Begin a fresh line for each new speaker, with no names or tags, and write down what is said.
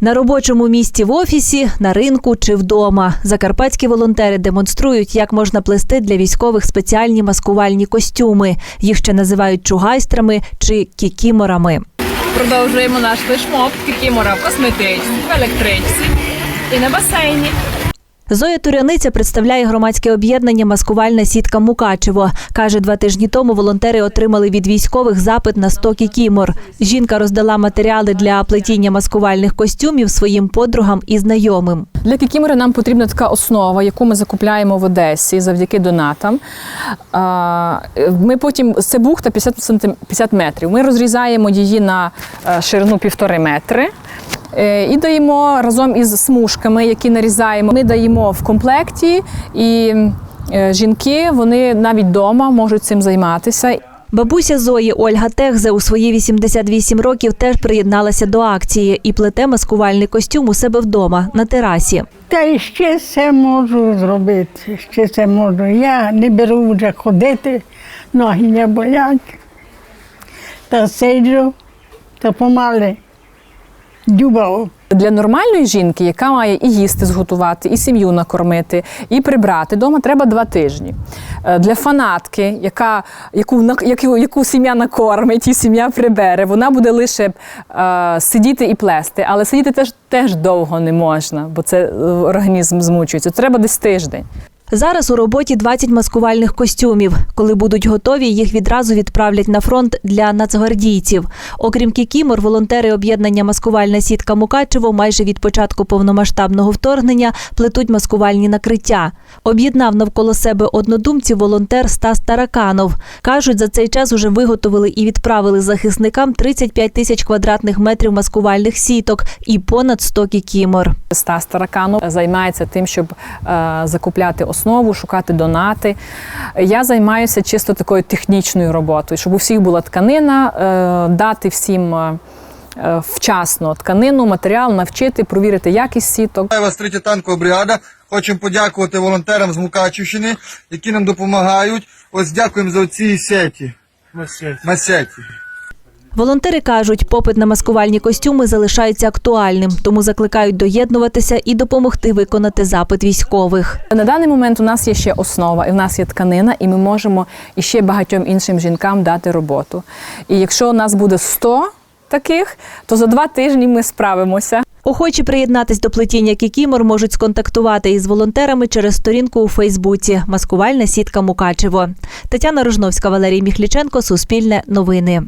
На робочому місці в офісі, на ринку чи вдома. Закарпатські волонтери демонструють, як можна плести для військових спеціальні маскувальні костюми. Їх ще називають чугайстрами чи кікіморами.
Продовжуємо наш флешмоб кікімора в косметичці, в електричці і на басейні.
Зоя Туряниця представляє громадське об'єднання Маскувальна сітка Мукачево. Каже, два тижні тому волонтери отримали від військових запит на 100 кікімор. Жінка роздала матеріали для плетіння маскувальних костюмів своїм подругам і знайомим.
Для кікімори нам потрібна така основа, яку ми закупляємо в Одесі завдяки донатам. Ми потім це бухта 50 сантим- 50 метрів. Ми розрізаємо її на е, ширину півтори метри. Е, І даємо разом із смужками, які нарізаємо. Ми даємо в комплекті, і е, жінки вони навіть вдома можуть цим займатися.
Бабуся Зої Ольга Техзе у свої 88 років теж приєдналася до акції і плете маскувальний костюм у себе вдома на терасі.
Та і ще це можу зробити, ще це можу. Я не беру вже ходити, ноги не болять. Та сиджу, та помале дюбав.
Для нормальної жінки, яка має і їсти зготувати, і сім'ю накормити, і прибрати вдома, треба два тижні. Е, Для фанатки, яка, яку, яку, яку сім'я накормить і сім'я прибере, вона буде лише е, сидіти і плести. Але сидіти теж, теж довго не можна, бо це е, організм змучується. Треба десь тиждень.
Зараз у роботі 20 маскувальних костюмів. Коли будуть готові, їх відразу відправлять на фронт для нацгвардійців. Окрім кікімор, волонтери об'єднання Маскувальна сітка Мукачево майже від початку повномасштабного вторгнення плетуть маскувальні накриття. Об'єднав навколо себе однодумців волонтер Стас Тараканов. Кажуть, за цей час уже виготовили і відправили захисникам 35 тисяч квадратних метрів маскувальних сіток і понад 100 кікімор.
Стас Тараканов займається тим, щоб е, закупляти основу, шукати донати. Я займаюся чисто такою технічною роботою, щоб у всіх була тканина, е, дати всім е, е, вчасно тканину, матеріал, навчити, провірити якість сіток.
Вітаю вас третя танкова бригада. Хочемо подякувати волонтерам з Мукачівщини, які нам допомагають. Ось дякуємо за ці сеті. Масеті.
Волонтери кажуть, попит на маскувальні костюми залишається актуальним, тому закликають доєднуватися і допомогти виконати запит військових.
На даний момент у нас є ще основа, і в нас є тканина, і ми можемо іще багатьом іншим жінкам дати роботу. І якщо у нас буде 100 таких, то за два тижні ми справимося.
Охочі приєднатись до плетіння кікімор можуть сконтактувати із волонтерами через сторінку у Фейсбуці Маскувальна сітка Мукачево. Тетяна Рожновська, Валерій Міхліченко, Суспільне новини.